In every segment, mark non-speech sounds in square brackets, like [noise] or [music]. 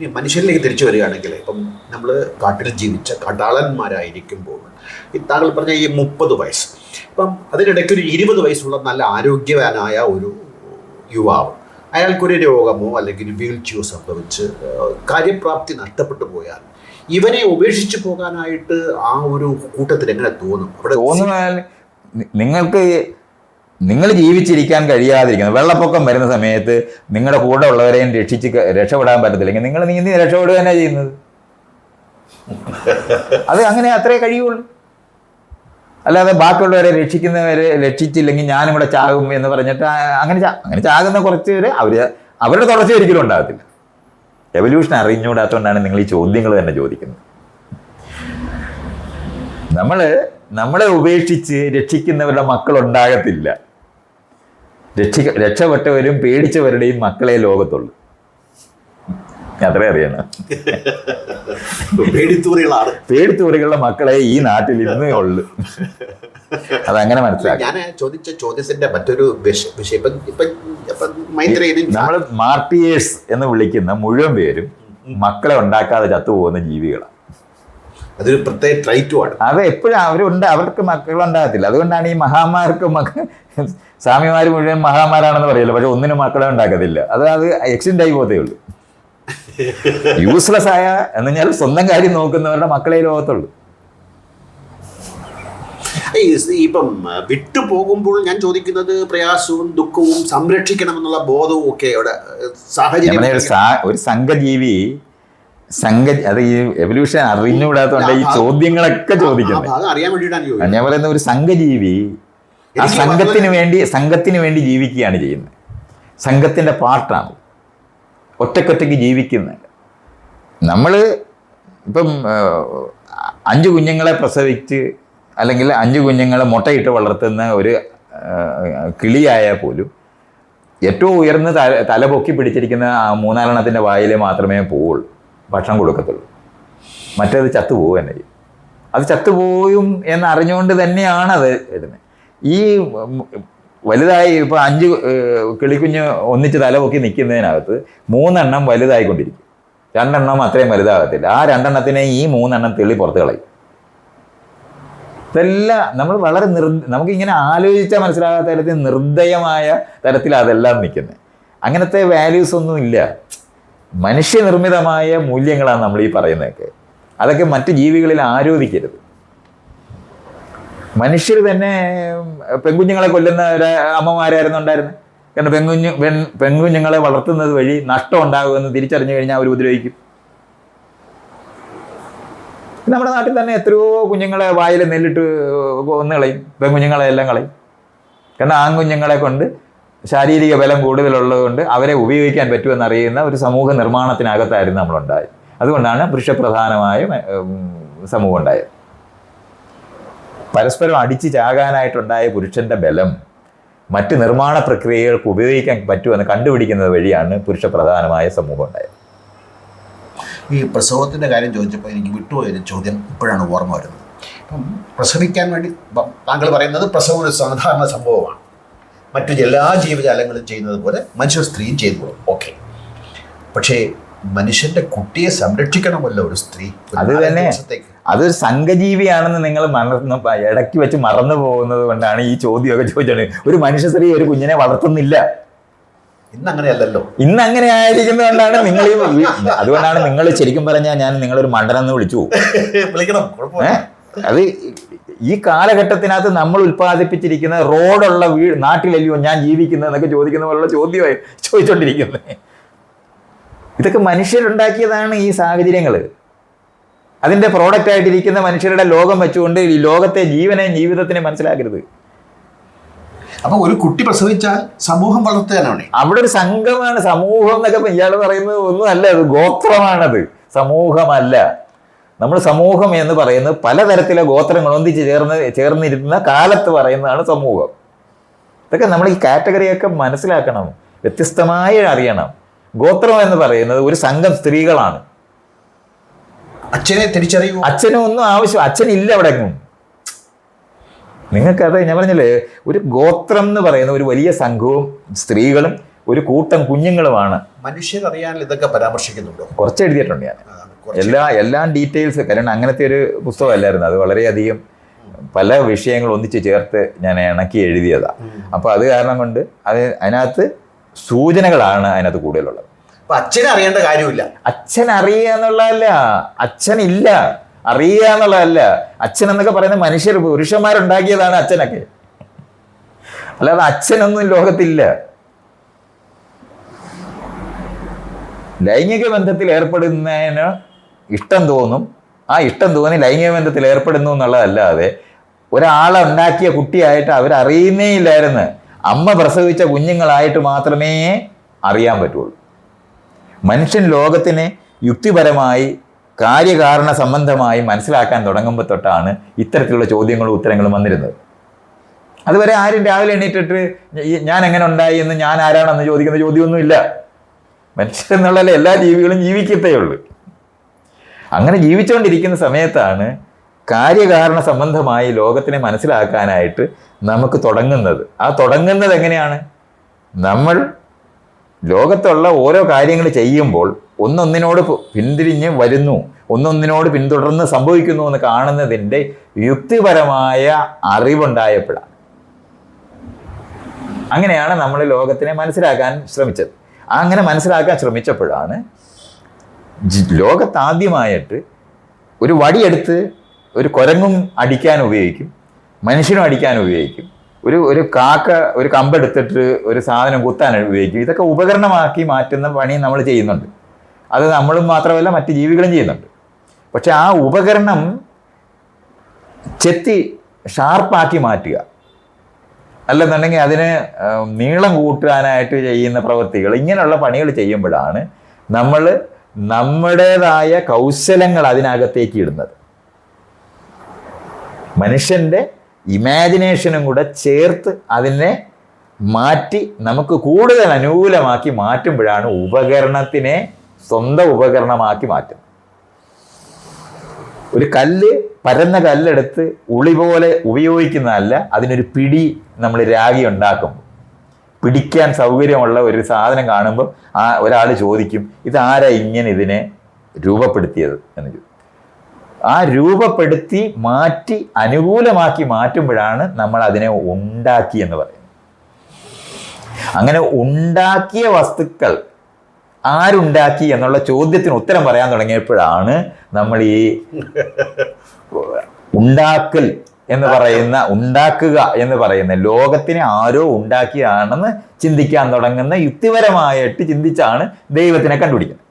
ഇനി മനുഷ്യരിലേക്ക് തിരിച്ചു വരികയാണെങ്കിൽ ഇപ്പം നമ്മൾ കാട്ടിൽ ജീവിച്ച കടാളന്മാരായിരിക്കുമ്പോൾ ഈ താങ്കൾ പറഞ്ഞ ഈ മുപ്പത് വയസ്സ് ഇപ്പം അതിനിടയ്ക്ക് ഒരു ഇരുപത് വയസ്സുള്ള നല്ല ആരോഗ്യവാനായ ഒരു യുവാവ് അയാൾക്കൊരു രോഗമോ അല്ലെങ്കിൽ വീഴ്ചയോ സംഭവിച്ച് ഏഹ്, കാര്യപ്രാപ്തി നഷ്ടപ്പെട്ടു പോയാൽ ഇവനെ ഉപേക്ഷിച്ച് പോകാനായിട്ട് ആ ഒരു കൂട്ടത്തിൽ എങ്ങനെ തോന്നും? അവിടെ തോന്നുന്നാൽ നിങ്ങൾക്ക് നിങ്ങൾ ജീവിച്ചിരിക്കാൻ കഴിയാതിരിക്കുന്നത്. വെള്ളപ്പൊക്കം വരുന്ന സമയത്ത് നിങ്ങളുടെ കൂടെ ഉള്ളവരെയും രക്ഷിച്ച് രക്ഷപ്പെടാൻ പറ്റത്തില്ലെങ്കിൽ നിങ്ങൾ നീന്തി രക്ഷപ്പെടുക തന്നെ ചെയ്യുന്നത്? അത് അങ്ങനെ അത്രേ കഴിയുള്ളൂ. അല്ലാതെ ബാക്കിയുള്ളവരെ രക്ഷിക്കുന്നവരെ രക്ഷിച്ചില്ലെങ്കിൽ ഞാനും കൂടെ ചാകും എന്ന് പറഞ്ഞിട്ട് അങ്ങനെ അങ്ങനെ ചാകുന്ന കുറച്ച് പേര് അവർ അവരുടെ തുടർച്ച ഒരിക്കലും ഉണ്ടാകത്തില്ല. എവല്യൂഷൻ അറിഞ്ഞുകൂടാത്തതുകൊണ്ടാണ് നിങ്ങൾ ഈ ചോദ്യങ്ങൾ തന്നെ ചോദിക്കുന്നത്. നമ്മൾ നമ്മളെ ഉപേക്ഷിച്ച് രക്ഷിക്കുന്നവരുടെ മക്കൾ ഉണ്ടാകത്തില്ല. രക്ഷിക്ക രക്ഷപ്പെട്ടവരും പേടിച്ചവരുടെയും മക്കളെ ലോകത്തുള്ളൂ. അത്രേ അറിയണം. പേടിത്തൂറികളാണ്. പേടിത്തൂറികളുടെ മക്കളെ ഈ നാട്ടിൽ ഇന്നേ ഉള്ളു. അതങ്ങനെ മനസ്സിലാക്കി. ഞാൻ ചോദിച്ച ചോദ്യത്തിന്റെ മറ്റൊരു നമ്മൾ മാർട്ടിയേഴ്സ് എന്ന് വിളിക്കുന്ന മുഴുവൻ പേരും മക്കളെ ഉണ്ടാക്കാതെ ചത്തുപോകുന്ന ജീവികളാണ്. അതൊരു പ്രത്യേക ട്രൈറ്റുമാണ് അത് എപ്പോഴും അവരുണ്ട് അവർക്ക് മക്കളുണ്ടാകത്തില്ല. അതുകൊണ്ടാണ് ഈ മഹാമാർക്ക് മക്ക സ്വാമിമാർ മുഴുവൻ മഹാമാരാണെന്ന് പറയല്ലോ പക്ഷെ ഒന്നിനും മക്കളെ ഉണ്ടാക്കത്തില്ല. അത് അത് എക്സിഡന്റ് ആയി പോകത്തേ ഉള്ളൂ. യൂസ്ലെസ് ആയ എന്ന് പറഞ്ഞാൽ സ്വന്തം കാര്യം നോക്കുന്നവരുടെ മക്കളെ ലോകത്തുള്ളൂ. ഇപ്പം വിട്ടു പോകുമ്പോൾ ഞാൻ ചോദിക്കുന്നത് പ്രയാസവും ദുഃഖവും സംരക്ഷിക്കണമെന്നുള്ള ബോധവും ഒക്കെ അവിടെ സാഹചര്യം ഒരു സംഘജീവി സംഘ അത് ഈ എവല്യൂഷൻ അറിഞ്ഞുകൂടാത്തതുകൊണ്ട് ഈ ചോദ്യങ്ങളൊക്കെ ആ ചോദിക്കുന്നത്. ഭാഗം അറിയാൻ വേണ്ടിയിട്ടാണ് ചോദിക്കുന്നത് ഞാൻ പറയുന്ന ഒരു സംഘജീവി ആ സംഘത്തിന് വേണ്ടി സംഘത്തിന് വേണ്ടി ജീവിക്കുകയാണ് ചെയ്യുന്നത്. സംഘത്തിന്റെ പാർട്ടാണ്. ഒറ്റക്കൊറ്റയ്ക്ക് ജീവിക്കുന്നത്. നമ്മൾ ഇപ്പം അഞ്ച് കുഞ്ഞുങ്ങളെ പ്രസവിച്ച് അല്ലെങ്കിൽ അഞ്ച് കുഞ്ഞുങ്ങളെ മുട്ടയിട്ട് വളർത്തുന്ന ഒരു കിളിയായാൽ പോലും ഏറ്റവും ഉയർന്ന് തല തല പൊക്കി പിടിച്ചിരിക്കുന്ന ആ മൂന്നാലെണ്ണത്തിന്റെ വായിൽ മാത്രമേ പോവുള്ളൂ. ഭക്ഷണം കൊടുക്കത്തുള്ളൂ. മറ്റേത് ചത്തുപോകുക തന്നെ ചെയ്യും. അത് ചത്തുപോയും എന്ന് അറിഞ്ഞുകൊണ്ട് തന്നെയാണ് അത് ഇടുന്നത് ഈ വലുതായി ഇപ്പോൾ അഞ്ച് കിളിക്കുഞ്ഞ് ഒന്നിച്ച് തലപൊക്കി നിൽക്കുന്നതിനകത്ത് മൂന്നെണ്ണം വലുതായിക്കൊണ്ടിരിക്കും. രണ്ടെണ്ണം അത്രയും വലുതാകത്തില്ല. ആ രണ്ടെണ്ണത്തിനെ ഈ മൂന്നെണ്ണം തെളി പുറത്ത് കളയും. ഇതെല്ലാം നമ്മൾ വളരെ നിർ നമുക്കിങ്ങനെ ആലോചിച്ചാൽ മനസ്സിലാകാത്ത തരത്തിൽ നിർദ്ദയമായ തരത്തിൽ അതെല്ലാം നിൽക്കുന്നത് അങ്ങനത്തെ വാല്യൂസ് ഒന്നും ഇല്ല. മനുഷ്യനിർമ്മിതമായ മൂല്യങ്ങളാണ് നമ്മൾ ഈ പറയുന്നതൊക്കെ. അതൊക്കെ മറ്റ് ജീവികളിൽ ആരോപിക്കരുത്. മനുഷ്യർ തന്നെ പെൺകുഞ്ഞുങ്ങളെ കൊല്ലുന്ന അമ്മമാരായിരുന്നു ഉണ്ടായിരുന്നത് കാരണം പെൺകുഞ്ഞ് പെൺ പെൺകുഞ്ഞുങ്ങളെ വളർത്തുന്നത് വഴി നഷ്ടം ഉണ്ടാകുമെന്ന് തിരിച്ചറിഞ്ഞു കഴിഞ്ഞാൽ അവർ ഉപദ്രവിക്കും. നമ്മുടെ നാട്ടിൽ തന്നെ എത്രയോ കുഞ്ഞുങ്ങളെ വായിൽ നെല്ലിട്ട് കൊന്നു കളയും. പെൺകുഞ്ഞുങ്ങളെ എല്ലാം കളയും. കാരണം ആൺകുഞ്ഞുങ്ങളെ കൊണ്ട് ശാരീരിക ബലം കൂടുതലുള്ളത് കൊണ്ട് അവരെ ഉപയോഗിക്കാൻ പറ്റുമെന്ന് അറിയുന്ന ഒരു സമൂഹ നിർമ്മാണത്തിനകത്തായിരുന്നു നമ്മളുണ്ടായത്. അതുകൊണ്ടാണ് പുരുഷപ്രധാനമായ സമൂഹം ഉണ്ടായത്. പരസ്പരം അടിച്ചു ചാകാനായിട്ടുണ്ടായ പുരുഷന്റെ ബലം മറ്റ് നിർമ്മാണ പ്രക്രിയകൾക്ക് ഉപയോഗിക്കാൻ പറ്റുമെന്ന് കണ്ടുപിടിക്കുന്നത് വഴിയാണ് പുരുഷ പ്രധാനമായ സമൂഹം ഉണ്ടായത്. ഈ പ്രസവത്തിന്റെ കാര്യം ചോദിച്ചപ്പോൾ എനിക്ക് വിട്ടുപോയൊരു ചോദ്യം ഇപ്പോഴാണ് ഓർമ്മ വരുന്നത്. ഇപ്പം പ്രസവിക്കാൻ വേണ്ടി താങ്കൾ പറയുന്നത് പ്രസവം ഒരു സാധാരണ സംഭവമാണ്. മറ്റു എല്ലാ ജീവജാലങ്ങളും ചെയ്യുന്നത് പോലെ മനുഷ്യർ സ്ത്രീയും ചെയ്തു ഓക്കെ. പക്ഷേ മനുഷ്യന്റെ കുട്ടിയെ സംരക്ഷിക്കണമല്ലോ ഒരു സ്ത്രീ. അത് തന്നെ. അതൊരു സംഘജീവിയാണെന്ന് നിങ്ങൾ മറന്ന് ഇടയ്ക്ക് വെച്ച് മറന്നു പോകുന്നത് കൊണ്ടാണ് ഈ ചോദ്യമൊക്കെ ചോദിച്ചത്. ഒരു മനുഷ്യ സ്ത്രീ ഒരു കുഞ്ഞിനെ വളർത്തുന്നില്ല. ഇന്ന് അങ്ങനെയല്ലല്ലോ ഇന്ന് അങ്ങനെ ആയിരിക്കുന്നതുകൊണ്ടാണ് നിങ്ങൾ അതുകൊണ്ടാണ് നിങ്ങൾ ശരിക്കും പറഞ്ഞാൽ ഞാൻ നിങ്ങളൊരു മണ്ടനെന്ന് വിളിച്ചു. [laughs] വിളിക്കണം? അത് ഈ കാലഘട്ടത്തിനകത്ത് നമ്മൾ ഉൽപ്പാദിപ്പിച്ചിരിക്കുന്ന റോഡുള്ള വീട് നാട്ടിലല്ലയോ ഞാൻ ജീവിക്കുന്നത് എന്നൊക്കെ ചോദിക്കുന്ന പോലുള്ള ചോദ്യമായി ചോദിച്ചുകൊണ്ടിരിക്കുന്നത് ഇതൊക്കെ മനുഷ്യരുണ്ടാക്കിയതാണ് ഈ സാഹചര്യങ്ങൾ അതിന്റെ പ്രോഡക്റ്റ് ആയിട്ടിരിക്കുന്ന മനുഷ്യരുടെ ലോകം വെച്ചുകൊണ്ട് ഈ ലോകത്തെ ജീവനെ ജീവിതത്തിനെ മനസ്സിലാക്കരുത്. അപ്പൊ ഒരു കുട്ടി പ്രസവിച്ചാൽ സമൂഹം വളർത്തുകയാണ് അവിടെ ഒരു സംഘമാണ് സമൂഹം എന്നൊക്കെ ഇയാൾ പറയുന്നത് ഒന്നുമല്ല അത് ഗോത്രമാണത്. സമൂഹമല്ല. നമ്മൾ സമൂഹം എന്ന് പറയുന്നത് പലതരത്തിലെ ഗോത്രങ്ങൾ ഒന്നിച്ച് ചേർന്ന് ചേർന്നിരുന്ന കാലത്ത് പറയുന്നതാണ് സമൂഹം. ഇതൊക്കെ നമ്മൾ ഈ കാറ്റഗറിയൊക്കെ മനസ്സിലാക്കണം. വ്യത്യസ്തമായി അറിയണം. ഗോത്രം എന്ന് പറയുന്നത് ഒരു സംഘം സ്ത്രീകളാണ്. അച്ഛനെ തിരിച്ചറിയൂ അച്ഛനും ഒന്നും ആവശ്യം അച്ഛനില്ല അവിടെ എങ്ങും. നിങ്ങൾക്കത് ഞാൻ പറഞ്ഞില്ലേ ഒരു ഗോത്രം എന്ന് പറയുന്ന ഒരു വലിയ സംഘവും സ്ത്രീകളും ഒരു കൂട്ടം കുഞ്ഞുങ്ങളുമാണ്. മനുഷ്യരറിയാൻ ഇതൊക്കെ പരാമർശിക്കുന്നുണ്ടോ? കുറച്ച് എഴുതിയിട്ടുണ്ട് ഞാൻ. എല്ലാ എല്ലാ ഡീറ്റെയിൽസ് കാരണം അങ്ങനത്തെ ഒരു പുസ്തകമല്ലായിരുന്നു. അത് വളരെയധികം പല വിഷയങ്ങൾ ഒന്നിച്ച് ചേർത്ത് ഞാൻ ഇണക്കി എഴുതിയതാണ്. അപ്പോൾ അത് കാരണം കൊണ്ട് അത് അതിനകത്ത് സൂചനകളാണ് അതിനകത്ത് കൂടുതലുള്ളത്. അച്ഛനെ അറിയേണ്ട കാര്യമില്ല. അച്ഛൻ അറിയുക എന്നുള്ളതല്ല. അച്ഛൻ ഇല്ല. അറിയുക എന്നുള്ളതല്ല. അച്ഛൻ എന്നൊക്കെ പറയുന്ന മനുഷ്യർ പുരുഷന്മാരുണ്ടാക്കിയതാണ് അച്ഛനൊക്കെ. അല്ലാതെ അച്ഛനൊന്നും ലോകത്തില്ല. ലൈംഗിക ബന്ധത്തിൽ ഏർപ്പെടുന്നതിന് ഇഷ്ടം തോന്നും. ആ ഇഷ്ടം തോന്നി ലൈംഗിക ബന്ധത്തിൽ ഏർപ്പെടുന്നു എന്നുള്ളതല്ലാതെ ഒരാളെ ഉണ്ടാക്കിയ കുട്ടിയായിട്ട് അവരറിയുന്നേ ഇല്ലായിരുന്നു. അമ്മ പ്രസവിച്ച കുഞ്ഞുങ്ങളായിട്ട് മാത്രമേ അറിയാൻ പറ്റുള്ളൂ. മനുഷ്യൻ ലോകത്തിനെ യുക്തിപരമായി കാര്യകാരണ സംബന്ധമായി മനസ്സിലാക്കാൻ തുടങ്ങുമ്പോൾ തൊട്ടാണ് ഇത്തരത്തിലുള്ള ചോദ്യങ്ങളും ഉത്തരങ്ങളും വന്നിരുന്നത്. അതുവരെ ആരും രാവിലെ എണീറ്റിട്ട് ഞാൻ എങ്ങനെ ഉണ്ടായി എന്ന് ഞാൻ ആരാണെന്ന് ചോദിക്കുന്ന ചോദ്യമൊന്നുമില്ല മനുഷ്യൻ മനുഷ്യരെന്നുള്ള എല്ലാ ജീവികളും ജീവിക്കത്തേ ഉള്ളൂ. അങ്ങനെ ജീവിച്ചുകൊണ്ടിരിക്കുന്ന സമയത്താണ് കാര്യകാരണ സംബന്ധമായി ലോകത്തിനെ മനസ്സിലാക്കാനായിട്ട് നമുക്ക് തുടങ്ങുന്നത്. ആ തുടങ്ങുന്നത് എങ്ങനെയാണ്? നമ്മൾ ലോകത്തുള്ള ഓരോ കാര്യങ്ങൾ ചെയ്യുമ്പോൾ ഒന്നൊന്നിനോട് പിന്തിരിഞ്ഞ് വരുന്നു ഒന്നൊന്നിനോട് പിന്തുടർന്ന് സംഭവിക്കുന്നു എന്ന് കാണുന്നതിന്റെ യുക്തിപരമായ അറിവുണ്ടായപ്പോഴാണ്. അങ്ങനെയാണ് നമ്മൾ ലോകത്തിനെ മനസ്സിലാക്കാൻ ശ്രമിച്ചത്. അങ്ങനെ മനസ്സിലാക്കാൻ ശ്രമിച്ചപ്പോഴാണ് ലോകത്താദ്യമായിട്ട് ഒരു വടിയെടുത്ത് ഒരു കുരങ്ങും അടിക്കാൻ ഉപയോഗിക്കും മനുഷ്യനും അടിക്കാൻ ഉപയോഗിക്കും ഒരു ഒരു കാക്ക ഒരു കമ്പെടുത്തിട്ട് ഒരു സാധനം കുത്താൻ ഉപയോഗിക്കും. ഇതൊക്കെ ഉപകരണമാക്കി മാറ്റുന്ന പണി നമ്മൾ ചെയ്യുന്നുണ്ട്. അത് നമ്മളും മാത്രമല്ല മറ്റ് ജീവികളും ചെയ്യുന്നുണ്ട്. പക്ഷെ ആ ഉപകരണം ചെത്തി ഷാർപ്പാക്കി മാറ്റുക. അല്ലെന്നുണ്ടെങ്കിൽ അതിന് നീളം കൂട്ടാനായിട്ട് ചെയ്യുന്ന പ്രവൃത്തികൾ ഇങ്ങനെയുള്ള പണികൾ ചെയ്യുമ്പോഴാണ് നമ്മൾ നമ്മുടേതായ കൗശലങ്ങൾ അതിനകത്തേക്ക് ഇടുന്നത്. മനുഷ്യന്റെ ഇമാജിനേഷനും കൂടെ ചേർത്ത് അതിനെ മാറ്റി നമുക്ക് കൂടുതൽ അനുകൂലമാക്കി മാറ്റുമ്പോഴാണ് ഉപകരണത്തിനെ സ്വന്തം ഉപകരണമാക്കി മാറ്റുന്നത്. ഒരു കല്ല് പരന്ന കല്ലെടുത്ത് ഉളി പോലെ ഉപയോഗിക്കുന്നതല്ല അതിനൊരു പിടി നമ്മൾ രാഗി ഉണ്ടാക്കും പിടിക്കാൻ സൗകര്യമുള്ള ഒരു സാധനം കാണുമ്പോൾ ആ ഒരാൾ ചോദിക്കും ഇതാരാ ഇങ്ങനെ ഇതിനെ രൂപപ്പെടുത്തിയത്? എന്ന് ചോദിക്കും. ആ രൂപപ്പെടുത്തി മാറ്റി അനുകൂലമാക്കി മാറ്റുമ്പോഴാണ് നമ്മൾ അതിനെ ഉണ്ടാക്കി എന്ന് പറയുന്നത്. അങ്ങനെ ഉണ്ടാക്കിയ വസ്തുക്കൾ ആരുണ്ടാക്കി എന്നുള്ള ചോദ്യത്തിന് ഉത്തരം പറയാൻ തുടങ്ങിയപ്പോഴാണ് നമ്മൾ ഈ ഉണ്ടാക്കൽ എന്ന് പറയുന്ന ഉണ്ടാക്കുക എന്ന് പറയുന്ന ലോകത്തിനെ ആരോ ഉണ്ടാക്കിയാണെന്ന് ചിന്തിക്കാൻ തുടങ്ങുന്ന യുക്തിപരമായിട്ട് ചിന്തിച്ചാണ് ദൈവത്തിനെ കണ്ടുപിടിക്കുന്നത്.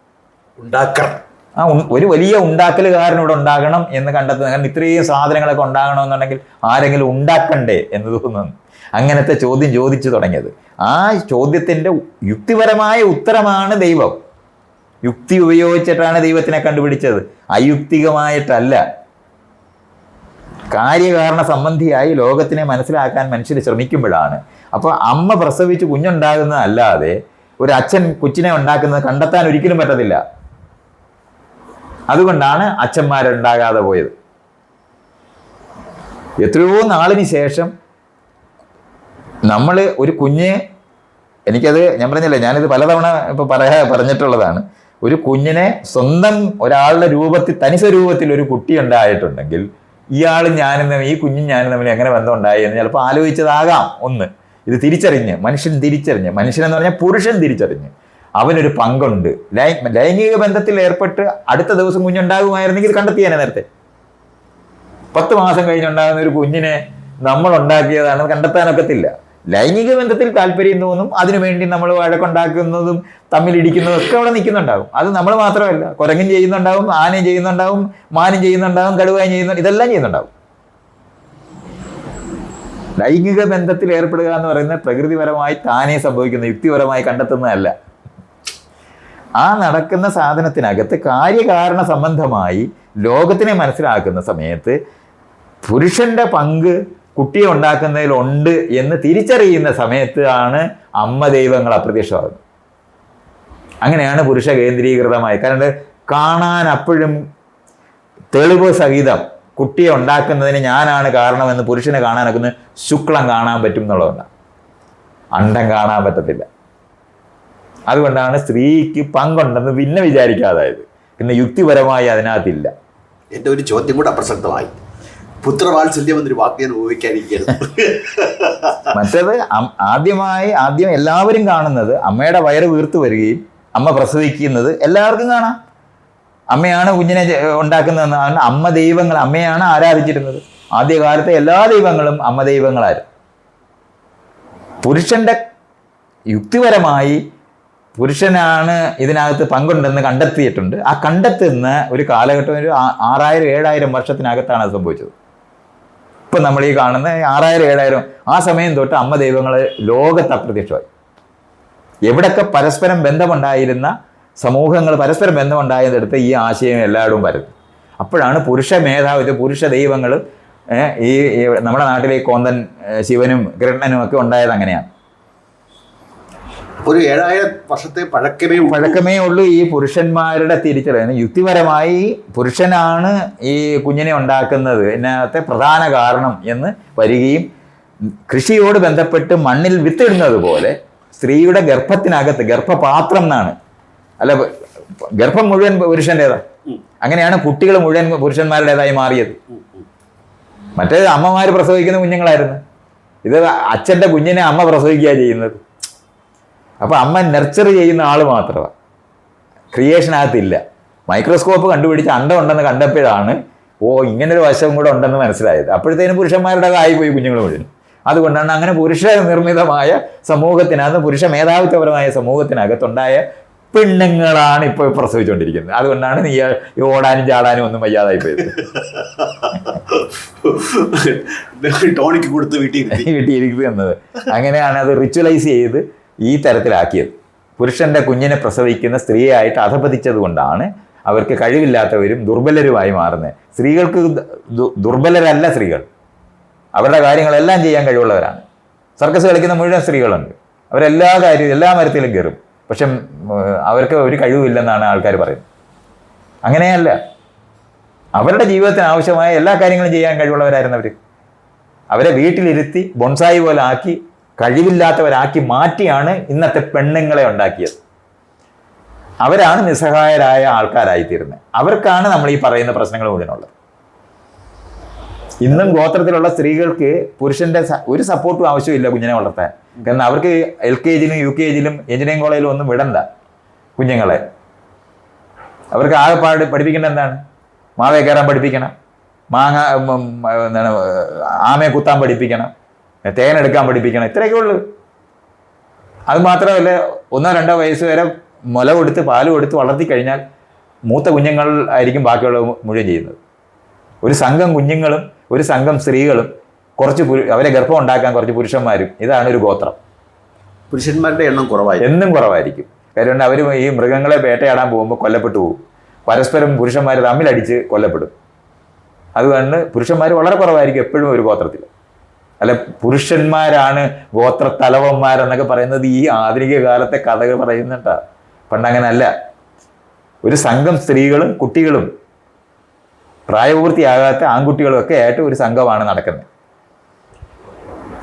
ഉണ്ടാക്കണം. ആ ഒരു വലിയ ഉണ്ടാക്കൽ കാരണം ഇവിടെ ഉണ്ടാകണം എന്ന് കണ്ടെത്തുന്നത് കാരണം ഇത്രയും സാധനങ്ങളൊക്കെ ഉണ്ടാകണമെന്നുണ്ടെങ്കിൽ ആരെങ്കിലും ഉണ്ടാക്കണ്ടേ എന്ന് തോന്നുന്നു. അങ്ങനത്തെ ചോദ്യം ചോദിച്ചു തുടങ്ങിയത്. ആ ചോദ്യത്തിന്റെ യുക്തിപരമായ ഉത്തരമാണ് ദൈവം. യുക്തി ഉപയോഗിച്ചിട്ടാണ് ദൈവത്തിനെ കണ്ടുപിടിച്ചത്. അയുക്തികമായിട്ടല്ല. കാര്യകാരണ സംബന്ധിയായി ലോകത്തിനെ മനസ്സിലാക്കാൻ മനുഷ്യർ ശ്രമിക്കുമ്പോഴാണ്. അപ്പോൾ അമ്മ പ്രസവിച്ച് കുഞ്ഞുണ്ടാകുന്നതല്ലാതെ ഒരു അച്ഛൻ കൊച്ചിനെ ഉണ്ടാക്കുന്നത് കണ്ടെത്താൻ ഒരിക്കലും പറ്റത്തില്ല. അതുകൊണ്ടാണ് അച്ഛന്മാരുണ്ടാകാതെ പോയത്. എത്രയോ നാളിന് ശേഷം നമ്മൾ ഒരു കുഞ്ഞ് എനിക്കത് ഞാൻ പറഞ്ഞില്ലേ ഞാനിത് പലതവണ ഇപ്പോൾ പറയാ പറഞ്ഞിട്ടുള്ളതാണ്. ഒരു കുഞ്ഞിനെ സ്വന്തം ഒരാളുടെ രൂപത്തിൽ തനി സ്വരൂപത്തിൽ ഒരു കുട്ടി ഉണ്ടായിട്ടുണ്ടെങ്കിൽ ഇയാളും ഞാനും തമ്മിൽ ഈ കുഞ്ഞും ഞാനും തമ്മിൽ എങ്ങനെ ബന്ധം ഉണ്ടായി എന്ന് ചിലപ്പോൾ ആലോചിച്ചതാകാം ഒന്ന്. ഇത് തിരിച്ചറിഞ്ഞ് മനുഷ്യൻ തിരിച്ചറിഞ്ഞ് മനുഷ്യൻ എന്ന് പറഞ്ഞാൽ പുരുഷൻ തിരിച്ചറിഞ്ഞ്. അവനൊരു പങ്കുണ്ട്. ലൈംഗിക ബന്ധത്തിൽ ഏർപ്പെട്ട് അടുത്ത ദിവസം കുഞ്ഞുണ്ടാകുമായിരുന്നെങ്കിൽ കണ്ടെത്തിയാനെ നേരത്തെ. പത്ത് മാസം കഴിഞ്ഞുണ്ടാകുന്ന ഒരു കുഞ്ഞിനെ നമ്മൾ ഉണ്ടാക്കിയതാണ് കണ്ടെത്താനൊക്കത്തില്ല. ലൈംഗിക ബന്ധത്തിൽ താല്പര്യം തോന്നും അതിനുവേണ്ടി നമ്മൾ വഴക്കുണ്ടാക്കുന്നതും തമ്മിലിടിക്കുന്നതും ഒക്കെ അവിടെ നിൽക്കുന്നുണ്ടാവും അത് നമ്മൾ മാത്രമല്ല. കുരങ്ങൻ ചെയ്യുന്നുണ്ടാവും ആനയും ചെയ്യുന്നുണ്ടാവും മാനും ചെയ്യുന്നുണ്ടാവും കടുവയും ചെയ്യുന്നു ഇതെല്ലാം ചെയ്യുന്നുണ്ടാവും ലൈംഗിക ബന്ധത്തിൽ ഏർപ്പെടുക എന്ന് പറയുന്നത് പ്രകൃതിപരമായി താനേ സംഭവിക്കുന്ന യുക്തിപരമായി കണ്ടെത്തുന്നതല്ല. ആ നടക്കുന്ന സാധനത്തിനകത്ത് കാര്യകാരണ സംബന്ധമായി ലോകത്തിനെ മനസ്സിലാക്കുന്ന സമയത്ത് പുരുഷന്റെ പങ്ക് കുട്ടിയെ ഉണ്ടാക്കുന്നതിലുണ്ട് എന്ന് തിരിച്ചറിയുന്ന സമയത്ത് ആണ് അമ്മ ദൈവങ്ങൾ അപ്രത്യക്ഷമാകുന്നത്. അങ്ങനെയാണ് പുരുഷ കേന്ദ്രീകൃതമായി. കാരണം കാണാൻ അപ്പോഴും തെളിവ് സഹിതം കുട്ടിയെ ഉണ്ടാക്കുന്നതിന് ഞാനാണ് കാരണമെന്ന് പുരുഷനെ കാണാനൊക്കുന്ന ശുക്ലം കാണാൻ പറ്റും എന്നുള്ളതുകൊണ്ടാണ്. അണ്ടം കാണാൻ പറ്റത്തില്ല. അതുകൊണ്ടാണ് സ്ത്രീക്ക് പങ്കുണ്ടെന്ന് പിന്നെ വിചാരിക്കാതായത്. പിന്നെ യുക്തിപരമായി അതിനകത്തില്ല. എന്റെ ഒരു ചോദ്യം കൂടെ അപ്രസക്തമായി പുത്രവാത്സല്യം എന്നൊരു വാക്ക് ഞാൻ മറ്റത് ആദ്യമായി ആദ്യം എല്ലാവരും കാണുന്നത് അമ്മയുടെ വയറ് വീർത്തു വരികയും അമ്മ പ്രസവിക്കുന്നത് എല്ലാവർക്കും കാണാം. അമ്മയാണ് കുഞ്ഞിനെ ഉണ്ടാക്കുന്നതെന്ന് അമ്മ ദൈവങ്ങൾ അമ്മയാണ് ആരാധിച്ചിരുന്നത്. ആദ്യകാലത്തെ എല്ലാ ദൈവങ്ങളും അമ്മ ദൈവങ്ങളായിരുന്നു. പുരുഷന്റെ യുക്തിപരമായി പുരുഷനാണ് ഇതിനകത്ത് പങ്കുണ്ടെന്ന് കണ്ടെത്തിയിട്ടുണ്ട്. ആ കണ്ടെത്തുന്ന ഒരു കാലഘട്ടം ഒരു ആറായിരം ഏഴായിരം വർഷത്തിനകത്താണ് അത് സംഭവിച്ചത്. ഇപ്പം നമ്മൾ ഈ കാണുന്ന ആറായിരം ഏഴായിരം ആ സമയം തൊട്ട് അമ്മ ദൈവങ്ങൾ ലോകത്ത് അപ്രത്യക്ഷമായി. എവിടൊക്കെ പരസ്പരം ബന്ധമുണ്ടായിരുന്ന സമൂഹങ്ങൾ പരസ്പരം ബന്ധമുണ്ടായതെടുത്ത് ഈ ആശയം എല്ലായിടവും വരുന്നു. അപ്പോഴാണ് പുരുഷ മേധാവി പുരുഷ ദൈവങ്ങൾ ഈ നമ്മുടെ നാട്ടിലെ കോന്തൻ ശിവനും കൃഷ്ണനും ഒക്കെ ഉണ്ടായത് അങ്ങനെയാണ്. ഒരു ഏഴായിരം വർഷത്തെ പഴക്കമേ പഴക്കമേ ഉള്ളൂ ഈ പുരുഷന്മാരുടെ തിരിച്ചറിയുന്നത് യുക്തിപരമായി പുരുഷനാണ് ഈ കുഞ്ഞിനെ ഉണ്ടാക്കുന്നത്. ഇതിനകത്തെ പ്രധാന കാരണം എന്ന് വരികയും കൃഷിയോട് ബന്ധപ്പെട്ട് മണ്ണിൽ വിത്തിടുന്നത് പോലെ സ്ത്രീയുടെ ഗർഭത്തിനകത്ത് ഗർഭപാത്രം എന്നാണ്. അല്ല ഗർഭം മുഴുവൻ പുരുഷന്റെതാ അങ്ങനെയാണ് കുട്ടികൾ മുഴുവൻ പുരുഷന്മാരുടേതായി മാറിയത്. മറ്റേ അമ്മമാർ പ്രസവിക്കുന്ന കുഞ്ഞുങ്ങളായിരുന്നു. ഇത് അച്ഛന്റെ കുഞ്ഞിനെ അമ്മ പ്രസവിക്കുക ചെയ്യുന്നത്. അപ്പോൾ അമ്മ നെർച്ചർ ചെയ്യുന്ന ആൾ മാത്രമാണ് ക്രിയേഷനകത്തില്ല മൈക്രോസ്കോപ്പ് കണ്ടുപിടിച്ച് അണ്ടം ഉണ്ടെന്ന് കണ്ടപ്പോഴാണ് ഓ ഇങ്ങനൊരു വശം കൂടെ ഉണ്ടെന്ന് മനസ്സിലായത്. അപ്പോഴത്തേനും പുരുഷന്മാരുടെ പോയി കുഞ്ഞുങ്ങൾ മുഴുവൻ അതുകൊണ്ടാണ് അങ്ങനെ പുരുഷ നിർമ്മിതമായ സമൂഹത്തിനകത്ത് പുരുഷ മേധാവിത്വപരമായ സമൂഹത്തിനകത്തുണ്ടായ പെണ്ണുങ്ങളാണ് ഇപ്പോൾ പ്രസവിച്ചുകൊണ്ടിരിക്കുന്നത്. അതുകൊണ്ടാണ് നീ ഈ ഓടാനും ചാടാനും ഒന്നും വയ്യാതായി പോയത്. ടോണിക്ക് കൊടുത്ത് വീട്ടിൽ വീട്ടിൽ എന്നത് അങ്ങനെയാണ് അത് റിച്വലൈസ് ചെയ്ത് ഈ തരത്തിലാക്കിയത്. പുരുഷന്റെ കുഞ്ഞിനെ പ്രസവിക്കുന്ന സ്ത്രീയായിട്ട് അധപതിച്ചത് കൊണ്ടാണ് അവർക്ക് കഴിവില്ലാത്തവരും ദുർബലരുമായി മാറുന്നത്. സ്ത്രീകൾക്ക് ദുർബലരല്ല സ്ത്രീകൾ. അവരുടെ കാര്യങ്ങളെല്ലാം ചെയ്യാൻ കഴിവുള്ളവരാണ്. സർക്കസ് കളിക്കുന്ന മുഴുവൻ സ്ത്രീകളുണ്ട്. അവരെല്ലാ കാര്യവും എല്ലാ മരത്തിലും കയറും. പക്ഷെ അവർക്ക് ഒരു കഴിവില്ലെന്നാണ് ആൾക്കാർ പറയുന്നത്. അങ്ങനെയല്ല. അവരുടെ ജീവിതത്തിന് ആവശ്യമായ എല്ലാ കാര്യങ്ങളും ചെയ്യാൻ കഴിവുള്ളവരായിരുന്നു അവർ അവരെ വീട്ടിലിരുത്തി ബൊൺസായി പോലെ ആക്കി കഴിവില്ലാത്തവരാക്കി മാറ്റിയാണ് ഇന്നത്തെ പെണ്ണുങ്ങളെ ഉണ്ടാക്കിയത്. അവരാണ് നിസ്സഹായരായ ആൾക്കാരായിത്തീരുന്നത് അവർക്കാണ് നമ്മൾ ഈ പറയുന്ന പ്രശ്നങ്ങൾ മുഴുവനുള്ളത്. ഇന്നും ഗോത്രത്തിലുള്ള സ്ത്രീകൾക്ക് പുരുഷന്റെ ഒരു സപ്പോർട്ടും ആവശ്യമില്ല കുഞ്ഞിനെ വളർത്താൻ. കാരണം അവർക്ക് എൽ കെ ജിയിലും യു കെ ജിയിലും എഞ്ചിനീയറിംഗ് കോളേജിലും ഒന്നും വിടണ്ട കുഞ്ഞുങ്ങളെ. അവർക്ക് ആകെപ്പാട് പഠിപ്പിക്കേണ്ട എന്താണ്? മാവേ കയറാൻ പഠിപ്പിക്കണം. മാങ്ങ എന്താണ് ആമയെ കുത്താൻ പഠിപ്പിക്കണം. തേനെടുക്കാൻ പഠിപ്പിക്കണം. ഇത്രയൊക്കെ ഉള്ളൂ. അത് മാത്രമല്ല ഒന്നോ രണ്ടോ വയസ്സ് വരെ മുല കൊടുത്ത് പാൽ കൊടുത്ത് വളർത്തി കഴിഞ്ഞാൽ മൂത്ത കുഞ്ഞുങ്ങൾ ആയിരിക്കും ബാക്കിയുള്ള മുഴുവൻ ചെയ്യുന്നത്. ഒരു സംഘം കുഞ്ഞുങ്ങളും ഒരു സംഘം സ്ത്രീകളും കുറച്ച് അവരെ ഗർഭം ഉണ്ടാക്കാൻ കുറച്ച് പുരുഷന്മാരും ഇതാണ് ഒരു ഗോത്രം. പുരുഷന്മാരുടെ എണ്ണം കുറവായി എന്നും കുറവായിരിക്കും. കാര്യം അവർ ഈ മൃഗങ്ങളെ വേട്ടയാടാൻ പോകുമ്പോൾ കൊല്ലപ്പെട്ടു പോകും. പരസ്പരം പുരുഷന്മാർ തമ്മിലടിച്ച് കൊല്ലപ്പെടും. അതുകൊണ്ട് പുരുഷന്മാർ വളരെ കുറവായിരിക്കും എപ്പോഴും ഒരു ഗോത്രത്തിൽ അല്ല പുരുഷന്മാരാണ് ഗോത്ര തലവന്മാരെന്നൊക്കെ പറയുന്നത് ഈ ആധുനിക കാലത്തെ കഥകൾ പറയുന്നുണ്ടാ. പണ്ടങ്ങനല്ല. ഒരു സംഘം സ്ത്രീകളും കുട്ടികളും പ്രായപൂർത്തിയാകാത്ത ആൺകുട്ടികളും ഒക്കെ ആയിട്ട് ഒരു സംഘമാണ് നടക്കുന്നത്.